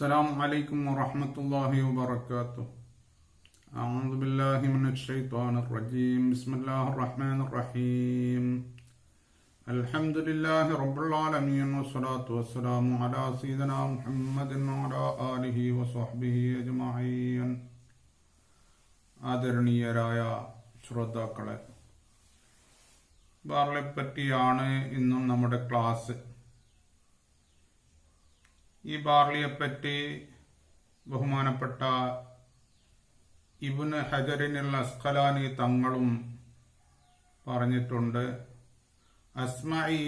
السلام عليكم ورحمة الله وبركاته أعوذ بالله من الشيطان الرجيم بسم الله الرحمن الرحيم الحمد لله رب العالمين والصلاة والسلام على سيدنا محمد وعلى آله وصحبه أجمعين ആദരണീയരായ ശ്രോതാക്കളെ ബാർലിയെപ്പറ്റിയാണ് ഇന്നും നമ്മുടെ ക്ലാസ് ഈ ബാർലിയെപ്പറ്റി ബഹുമാനപ്പെട്ട ഇബുന് ഹജറിനുള്ള അസ്ഖലാനി തങ്ങളും പറഞ്ഞിട്ടുണ്ട്. അസ്മായി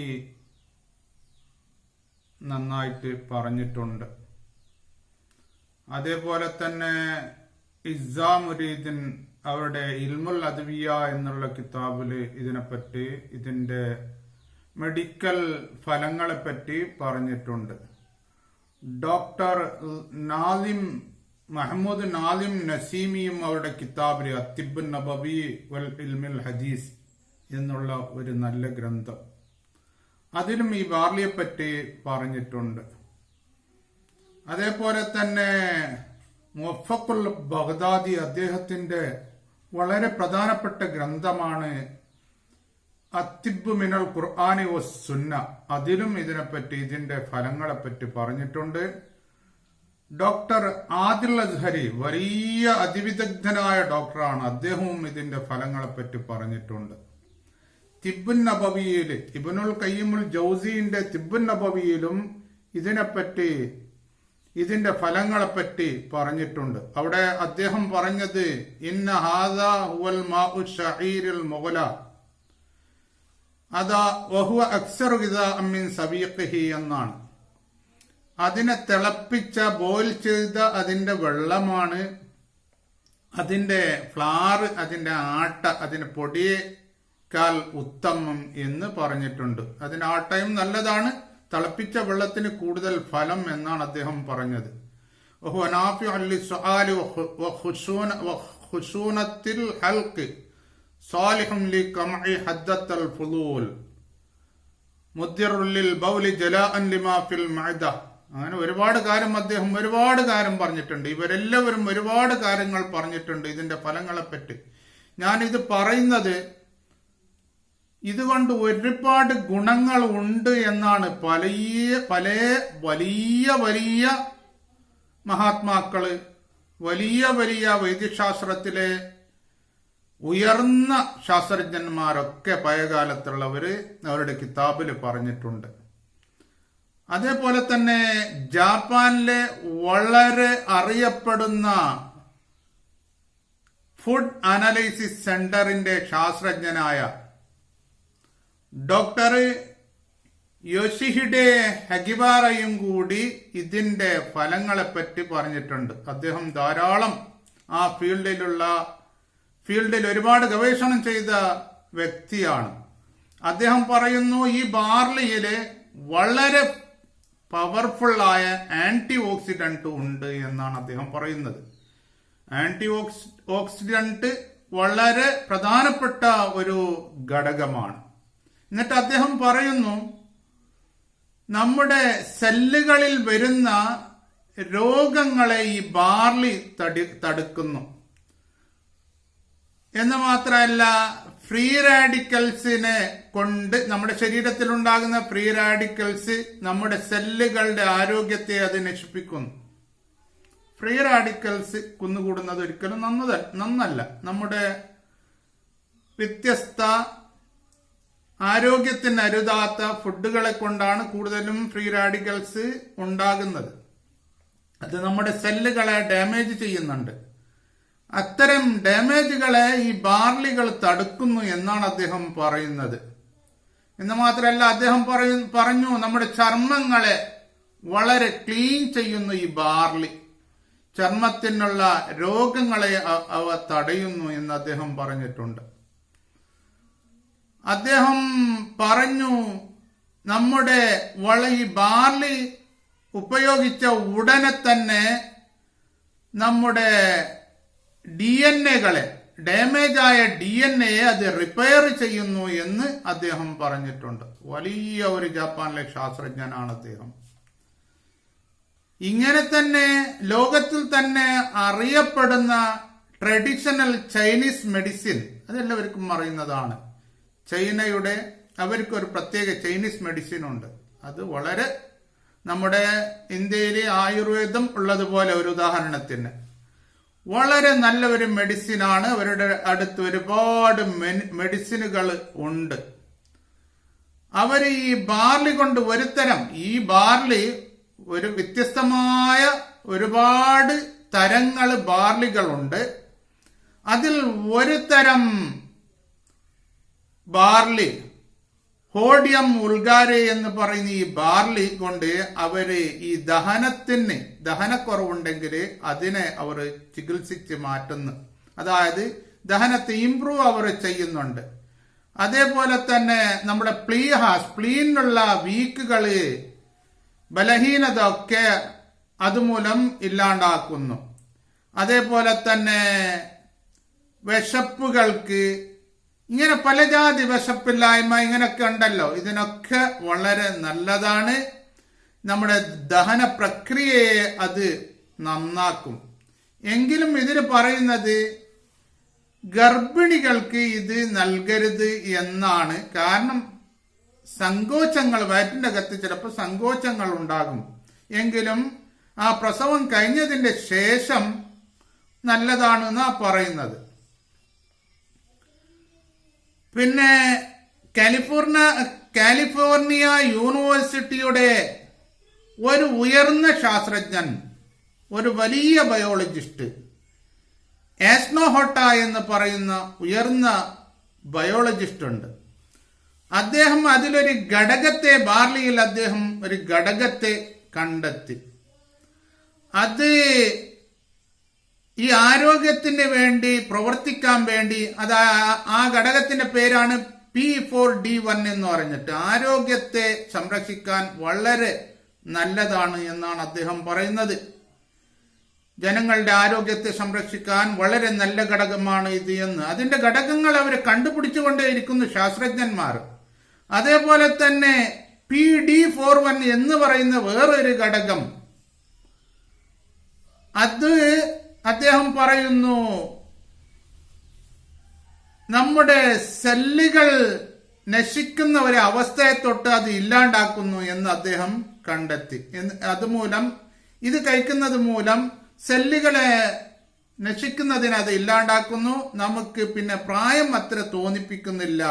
നന്നായിട്ട് പറഞ്ഞിട്ടുണ്ട്. അതേപോലെ തന്നെ ഇസാമുരീദിൻ അവരുടെ ഇൽമുൽ അദ്വിയ എന്നുള്ള കിതാബിൽ ഇതിനെപ്പറ്റി ഇതിന്റെ മെഡിക്കൽ ഫലങ്ങളെപ്പറ്റി പറഞ്ഞിട്ടുണ്ട്. ഡോക്ടർ നാദിം മഹമ്മൂദ് നാദിം നസീമിയും അവരുടെ കിതാബിൽ അത്തിബ് നബവി വൽ ഇൽമിൽ ഹദീസ് എന്നുള്ള ഒരു നല്ല ഗ്രന്ഥം. അതിലും ഈ ബാർലിയെപ്പറ്റി പറഞ്ഞിട്ടുണ്ട്. അതേപോലെ തന്നെ മുഫക്കുൽ ബഗ്ദാദി അദ്ദേഹത്തിന്റെ വളരെ പ്രധാനപ്പെട്ട ഗ്രന്ഥമാണ് അത്തിബ് മിനൽ ഖുർആാനി സുന്ന. അതിലും ഇതിനെപ്പറ്റി ഇതിന്റെ ഫലങ്ങളെപ്പറ്റി പറഞ്ഞിട്ടുണ്ട്. ഡോക്ടർ ആദിൽ അസ്ഹരി വലിയ അതിവിദഗ്ധനായ ഡോക്ടറാണ്. അദ്ദേഹവും ഇതിന്റെ ഫലങ്ങളെപ്പറ്റി പറഞ്ഞിട്ടുണ്ട്. തിബുൻ നബവിയിൽ ഇബനുൽ കയ്യമുൽ ജൗസിന്റെ തിബുൻ നബവിയിലും ഇതിനെപ്പറ്റി ഇതിന്റെ ഫലങ്ങളെപ്പറ്റി പറഞ്ഞിട്ടുണ്ട്. അവിടെ അദ്ദേഹം പറഞ്ഞത് ഇന്ന ഹാദ ഹുവൽ മാഉ ഷഹീരിൽ മുഗല. അതാ വഹുവ അക്സറു അമ്മിൻ സബീഖിഹി എന്നാണ്. അതിനെ തിളപ്പിച്ച ബോയിൽ ചെയ്ത അതിന്റെ വെള്ളമാണ് അതിന്റെ ഫ്ലാറ് അതിന്റെ ആട്ട അതിന്റെ പൊടിയേക്കാൾ ഉത്തമം എന്ന് പറഞ്ഞിട്ടുണ്ട്. അതിന്റെ ആട്ടയും നല്ലതാണ് തിളപ്പിച്ച വെള്ളത്തിന് കൂടുതൽ ഫലം എന്നാണ് അദ്ദേഹം പറഞ്ഞത്. അങ്ങനെ ഒരുപാട് കാര്യം അദ്ദേഹം ഒരുപാട് കാര്യം പറഞ്ഞിട്ടുണ്ട്. ഇവരെല്ലാവരും ഒരുപാട് കാര്യങ്ങൾ പറഞ്ഞിട്ടുണ്ട് ഇതിന്റെ ഫലങ്ങളെപ്പറ്റി. ഞാൻ ഇത് പറയുന്നത് ഇതുകൊണ്ട് ഒരുപാട് ഗുണങ്ങൾ ഉണ്ട് എന്നാണ് പല പല വലിയ വലിയ മഹാത്മാക്കൾ വലിയ വലിയ വൈദ്യശാസ്ത്രത്തിലെ ഉയർന്ന ശാസ്ത്രജ്ഞന്മാരൊക്കെ പഴയകാലത്തുള്ളവർ അവരുടെ കിതാബിൽ പറഞ്ഞിട്ടുണ്ട്. അതേപോലെ തന്നെ ജാപ്പാനിലെ വളരെ അറിയപ്പെടുന്ന ഫുഡ് അനലൈസിസ് സെന്ററിന്റെ ശാസ്ത്രജ്ഞനായ ഡോക്ടർ യോഷിഹിഡെ ഹഗിബാറയും കൂടി ഇതിന്റെ ഫലങ്ങളെപ്പറ്റി പറഞ്ഞിട്ടുണ്ട്. അദ്ദേഹം ധാരാളം ആ ഫീൽഡിലുള്ള ഫീൽഡിൽ ഒരുപാട് ഗവേഷണം ചെയ്ത വ്യക്തിയാണ്. അദ്ദേഹം പറയുന്നു ഈ ബാർലിയിൽ വളരെ പവർഫുൾ ആയ ആന്റി ഓക്സിഡന്റ് ഉണ്ട് എന്നാണ് അദ്ദേഹം പറയുന്നത്. ആന്റി ഓക്സിഡന്റ് വളരെ പ്രധാനപ്പെട്ട ഒരു ഘടകമാണ്. എന്നിട്ട് അദ്ദേഹം പറയുന്നു നമ്മുടെ സെല്ലുകളിൽ വരുന്ന രോഗങ്ങളെ ഈ ബാർലി തടി തടുക്കുന്നു. എന്ന് മാത്രമല്ല ഫ്രീ റാഡിക്കൽസിനെ കൊണ്ട് നമ്മുടെ ശരീരത്തിൽ ഉണ്ടാകുന്ന ഫ്രീ റാഡിക്കൽസ് നമ്മുടെ സെല്ലുകളുടെ ആരോഗ്യത്തെ അത് നശിപ്പിക്കുന്നു. ഫ്രീ റാഡിക്കൽസ് കുന്നുകൂടുന്നത് ഒരിക്കലും നന്നത നന്നല്ല. നമ്മുടെ വ്യത്യസ്ത ആരോഗ്യത്തിന് അരുതാത്ത ഫുഡുകളെ കൊണ്ടാണ് കൂടുതലും ഫ്രീ റാഡിക്കൽസ് ഉണ്ടാകുന്നത്. അത് നമ്മുടെ സെല്ലുകളെ ഡാമേജ് ചെയ്യുന്നുണ്ട്. അത്തരം ഡാമേജുകളെ ഈ ബാർലികൾ തടുക്കുന്നു എന്നാണ് അദ്ദേഹം പറയുന്നത്. എന്ന് മാത്രമല്ല അദ്ദേഹം പറയു പറഞ്ഞു നമ്മുടെ ചർമ്മങ്ങളെ വളരെ ക്ലീൻ ചെയ്യുന്നു ഈ ബാർലി. ചർമ്മത്തിനുള്ള രോഗങ്ങളെ അവ തടയുന്നു എന്ന് അദ്ദേഹം പറഞ്ഞിട്ടുണ്ട്. അദ്ദേഹം പറഞ്ഞു നമ്മുടെ വള ഈ ബാർലി ഉപയോഗിച്ച ഉടനെ തന്നെ നമ്മുടെ ഡി എൻ എകളെ ഡാമേജ് ആയ ഡി എൻ എയെ അത് റിപ്പയർ ചെയ്യുന്നു എന്ന് അദ്ദേഹം പറഞ്ഞിട്ടുണ്ട്. വലിയ ഒരു ജപ്പാനിലെ ശാസ്ത്രജ്ഞനാണ് അദ്ദേഹം. ഇങ്ങനെ തന്നെ ലോകത്തിൽ തന്നെ അറിയപ്പെടുന്ന ട്രഡീഷണൽ ചൈനീസ് മെഡിസിൻ അതെല്ലാവർക്കും അറിയുന്നതാണ്. ചൈനയുടെ അവർക്ക് ഒരു പ്രത്യേക ചൈനീസ് മെഡിസിൻ ഉണ്ട് അത് വളരെ നമ്മുടെ ഇന്ത്യയിലെ ആയുർവേദം ഉള്ളതുപോലെ ഒരു ഉദാഹരണത്തിന്. വളരെ നല്ല ഒരു മെഡിസിനാണ്. അവരുടെ അടുത്ത് ഒരുപാട് മെഡിസിനുകൾ ഉണ്ട്. അവർ ഈ ബാർലി കൊണ്ട് ഒരുത്തരം ഈ ബാർലി ഒരു വ്യത്യസ്തമായ ഒരുപാട് തരങ്ങൾ ബാർലികളുണ്ട്. അതിൽ ഒരു തരം ബാർലി ഹോഡിയം ഉൾഗാരെ എന്ന് പറയുന്ന ഈ ബാർലി കൊണ്ട് അവർ ഈ ദഹനത്തിന് ദഹനക്കുറവുണ്ടെങ്കിൽ അതിനെ അവർ ചികിത്സിച്ച് മാറ്റുന്നു. അതായത് ദഹനത്തെ ഇംപ്രൂവ് അവർ ചെയ്യുന്നുണ്ട്. അതേപോലെ തന്നെ നമ്മുടെ പ്ലീഹ സ്പ്ലീനുള്ള വീക്കുകൾ ബലഹീനത ഒക്കെ അതുമൂലം ഇല്ലാണ്ടാക്കുന്നു. അതേപോലെ തന്നെ വിശപ്പുകൾക്ക് ഇങ്ങനെ പല ജാതി വിശപ്പില്ലായ്മ ഇങ്ങനൊക്കെ ഉണ്ടല്ലോ. ഇതിനൊക്കെ വളരെ നല്ലതാണ്. നമ്മുടെ ദഹന പ്രക്രിയയെ അത് നന്നാക്കും. എങ്കിലും ഇതിന് പറയുന്നത് ഗർഭിണികൾക്ക് ഇത് നൽകരുത് എന്നാണ്. കാരണം സങ്കോചങ്ങൾ വയറ്റിന്റെ അകത്ത് ചിലപ്പോൾ സങ്കോചങ്ങൾ ഉണ്ടാകും. എങ്കിലും ആ പ്രസവം കഴിഞ്ഞതിന്റെ ശേഷം നല്ലതാണെന്നാ പറയുന്നത്. പിന്നെ കാലിഫോർണിയ കാലിഫോർണിയ യൂണിവേഴ്സിറ്റിയുടെ ഒരു ഉയർന്ന ശാസ്ത്രജ്ഞൻ ഒരു വലിയ ബയോളജിസ്റ്റ് ആസ്നോഹോട്ട എന്ന് പറയുന്ന ഉയർന്ന ബയോളജിസ്റ്റ് ഉണ്ട്. അദ്ദേഹം അതിലൊരു ഘടകത്തെ ബാർലിയിൽ അദ്ദേഹം ഒരു ഘടകത്തെ കണ്ടെത്തി. അത് ഈ ആരോഗ്യത്തിന് വേണ്ടി പ്രവർത്തിക്കാൻ വേണ്ടി അത് ആ ഘടകത്തിന്റെ പേരാണ് പി ഫോർ ഡി വൺ എന്ന് പറഞ്ഞിട്ട്. ആരോഗ്യത്തെ സംരക്ഷിക്കാൻ വളരെ നല്ലതാണ് എന്നാണ് അദ്ദേഹം പറയുന്നത്. ജനങ്ങളുടെ ആരോഗ്യത്തെ സംരക്ഷിക്കാൻ വളരെ നല്ല ഘടകമാണ് ഇത് എന്ന്. അതിന്റെ ഘടകങ്ങൾ അവർ കണ്ടുപിടിച്ചുകൊണ്ടേയിരിക്കുന്നു ശാസ്ത്രജ്ഞന്മാർ. അതേപോലെ തന്നെ പി ഡി ഫോർ വൺ എന്ന് പറയുന്ന വേറൊരു ഘടകം. അത് അദ്ദേഹം പറയുന്നു നമ്മുടെ സെല്ലുകൾ നശിക്കുന്ന ഒരു അവസ്ഥയെ തൊട്ട് അത് ഇല്ലാണ്ടാക്കുന്നു എന്ന് അദ്ദേഹം കണ്ടെത്തി. അതുമൂലം ഇത് കഴിക്കുന്നത് മൂലം സെല്ലുകളെ നശിക്കുന്നതിന് അത് ഇല്ലാണ്ടാക്കുന്നു. നമുക്ക് പിന്നെ പ്രായം അത്ര തോന്നിപ്പിക്കുന്നില്ല.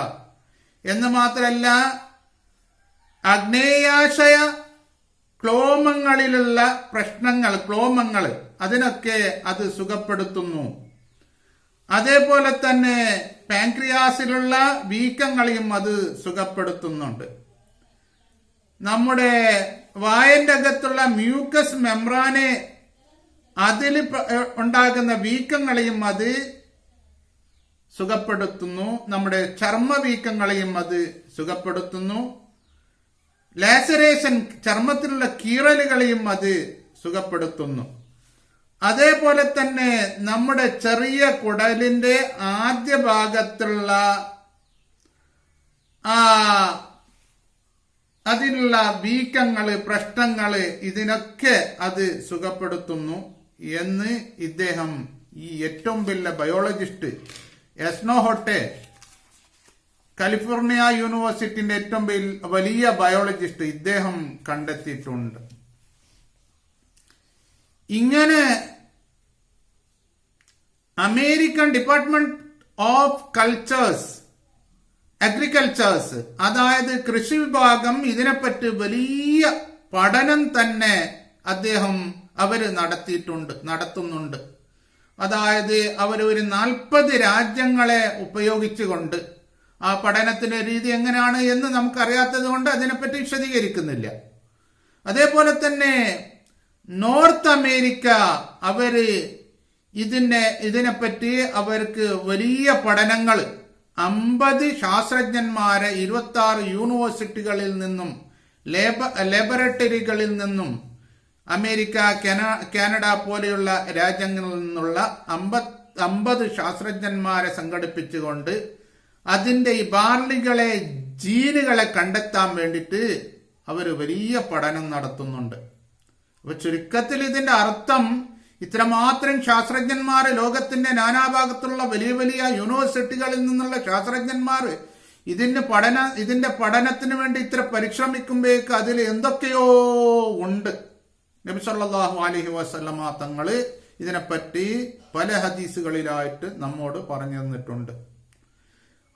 എന്ന് മാത്രമല്ല അഗ്നേയാശയ ക്ലോമങ്ങളിലുള്ള പ്രശ്നങ്ങൾ ക്ലോമങ്ങൾ അതിനൊക്കെ അത് സുഖപ്പെടുത്തുന്നു. അതേപോലെ തന്നെ പാൻക്രിയാസിലുള്ള വീക്കങ്ങളെയും അത് സുഖപ്പെടുത്തുന്നുണ്ട്. നമ്മുടെ വായന്റെ അകത്തുള്ള മ്യൂക്കസ് മെമ്രാനെ അതിൽ ഉണ്ടാകുന്ന വീക്കങ്ങളെയും അത് സുഖപ്പെടുത്തുന്നു. നമ്മുടെ ചർമ്മ വീക്കങ്ങളെയും അത് സുഖപ്പെടുത്തുന്നു. ലാസറേഷൻ ചർമ്മത്തിലുള്ള കീറലുകളെയും അത് സുഖപ്പെടുത്തുന്നു. അതേപോലെ തന്നെ നമ്മുടെ ചെറിയ കുടലിന്റെ ആദ്യ ഭാഗത്തുള്ള ആ അതിലുള്ള വീക്കങ്ങൾ പ്രശ്നങ്ങൾ ഇതിനൊക്കെ അത് സുഖപ്പെടുത്തുന്നു എന്ന് ഇദ്ദേഹം ഈ ഏറ്റവും വലിയ ബയോളജിസ്റ്റ് എസ്നോ ഹോട്ടെ കാലിഫോർണിയ യൂണിവേഴ്സിറ്റിന്റെ ഏറ്റവും വലിയ ബയോളജിസ്റ്റ് ഇദ്ദേഹം കണ്ടെത്തിയിട്ടുണ്ട്. ഇങ്ങനെ American department of cultures agricultures അതായത് കൃഷി വിഭാഗം ഇതിനെപ്പറ്റി വലിയ പഠനം തന്നെ അദ്ദേഹം അവർ നടത്തിയിട്ടുണ്ട് നടത്തുന്നുണ്ട്. അതായത് അവർ ഒരു നാൽപ്പത് രാജ്യങ്ങളെ ഉപയോഗിച്ചുകൊണ്ട് ആ പഠനത്തിന്റെ രീതി എങ്ങനെയാണ് എന്ന് നമുക്കറിയാത്തത് കൊണ്ട് അതിനെപ്പറ്റി വിശദീകരിക്കുന്നില്ല. അതേപോലെ തന്നെ നോർത്ത് അമേരിക്ക അവർ ഇതിനെ ഇതിനെപ്പറ്റി അവർക്ക് വലിയ പഠനങ്ങൾ. അമ്പത് ശാസ്ത്രജ്ഞന്മാരെ ഇരുപത്തി ആറ് യൂണിവേഴ്സിറ്റികളിൽ നിന്നും ലേബ ലബോറട്ടറികളിൽ നിന്നും അമേരിക്ക കാനഡ പോലെയുള്ള രാജ്യങ്ങളിൽ നിന്നുള്ള അമ്പത് അമ്പത് ശാസ്ത്രജ്ഞന്മാരെ സംഘടിപ്പിച്ചുകൊണ്ട് അതിന്റെ ഈ ബാർലികളെ ജീനുകളെ കണ്ടെത്താൻ വേണ്ടിയിട്ട് അവർ വലിയ പഠനം നടത്തുന്നുണ്ട്. അപ്പൊ ചുരുക്കത്തിൽ ഇതിന്റെ അർത്ഥം ഇത്രമാത്രം ശാസ്ത്രജ്ഞന്മാര് ലോകത്തിന്റെ നാനാഭാഗത്തുള്ള വലിയ വലിയ യൂണിവേഴ്സിറ്റികളിൽ നിന്നുള്ള ശാസ്ത്രജ്ഞന്മാർ ഇതിന് പഠന ഇതിന്റെ പഠനത്തിന് വേണ്ടി ഇത്ര പരിശ്രമിക്കുമ്പോഴേക്ക് അതിൽ എന്തൊക്കെയോ ഉണ്ട്. നബിസല്ലാഹു അലഹി വസല്ലമ തങ്ങൾ ഇതിനെപ്പറ്റി പല ഹദീസുകളിലായിട്ട് നമ്മോട് പറഞ്ഞു തന്നിട്ടുണ്ട്.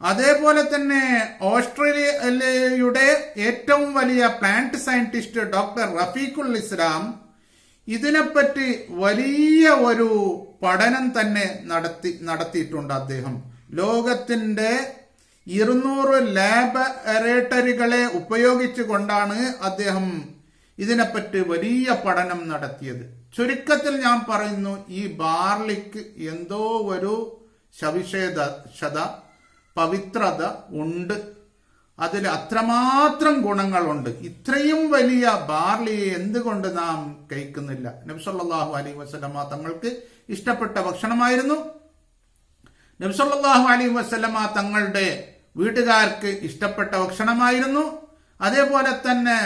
അതേപോലെ തന്നെ ഓസ്ട്രേലിയയുടെ ഏറ്റവും വലിയ plant scientist doctor Rafiqul Islam ഇതിനെപ്പറ്റി വലിയ ഒരു പഠനം തന്നെ നടത്തി നടത്തിയിട്ടുണ്ട് അദ്ദേഹം. ലോകത്തിന്റെ ഇരുന്നൂറ് ലാബറേറ്ററികളെ ഉപയോഗിച്ചുകൊണ്ടാണ് അദ്ദേഹം ഇതിനെപ്പറ്റി വലിയ പഠനം നടത്തിയത്. ചുരുക്കത്തിൽ ഞാൻ പറയുന്നു ഈ ബാർലിക്ക് എന്തോ ഒരു സവിശേഷത പവിത്രത ഉണ്ട് അതിൽ അത്രമാത്രം ഗുണങ്ങളുണ്ട്. ഇത്രയും വലിയ ബാർലിയെ എന്തുകൊണ്ട് നാം കഴിക്കുന്നില്ല? നബ്സല്ലാഹു അലൈഹി വസ്ലമ തങ്ങൾക്ക് ഇഷ്ടപ്പെട്ട ഭക്ഷണമായിരുന്നു. നബ്സല്ലാഹു അലൈഹി വസ്ലമ തങ്ങളുടെ വീട്ടുകാർക്ക് ഇഷ്ടപ്പെട്ട ഭക്ഷണമായിരുന്നു. അതേപോലെ തന്നെ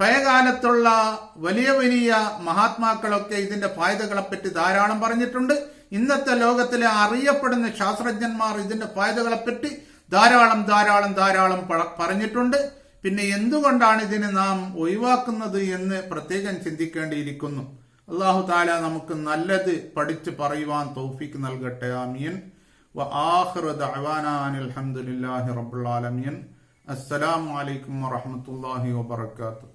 പഴയകാലത്തുള്ള വലിയ വലിയ മഹാത്മാക്കളൊക്കെ ഇതിന്റെ ഫായതകളെപ്പറ്റി ധാരാളം പറഞ്ഞിട്ടുണ്ട്. ഇന്നത്തെ ലോകത്തിലെ അറിയപ്പെടുന്ന ശാസ്ത്രജ്ഞന്മാർ ഇതിന്റെ ഫായതകളെപ്പറ്റി ധാരാളം ധാരാളം ധാരാളം പറഞ്ഞിട്ടുണ്ട്. പിന്നെ എന്തുകൊണ്ടാണ് ഇതിനെ നാം ഒഴിവാക്കുന്നത് എന്ന് പ്രത്യേകം ചിന്തിക്കേണ്ടിയിരിക്കുന്നു. അള്ളാഹു താല നമുക്ക് നല്ലത് പഠിച്ച് പറയുവാൻ തോഫിക്ക് നൽകട്ടെ. ആമിയൻ അലഹമുല്ലാഹി റബുലാലമിയൻ അസ്സലാമലൈക്കും വറഹമത്തല്ലാഹി വാത്തു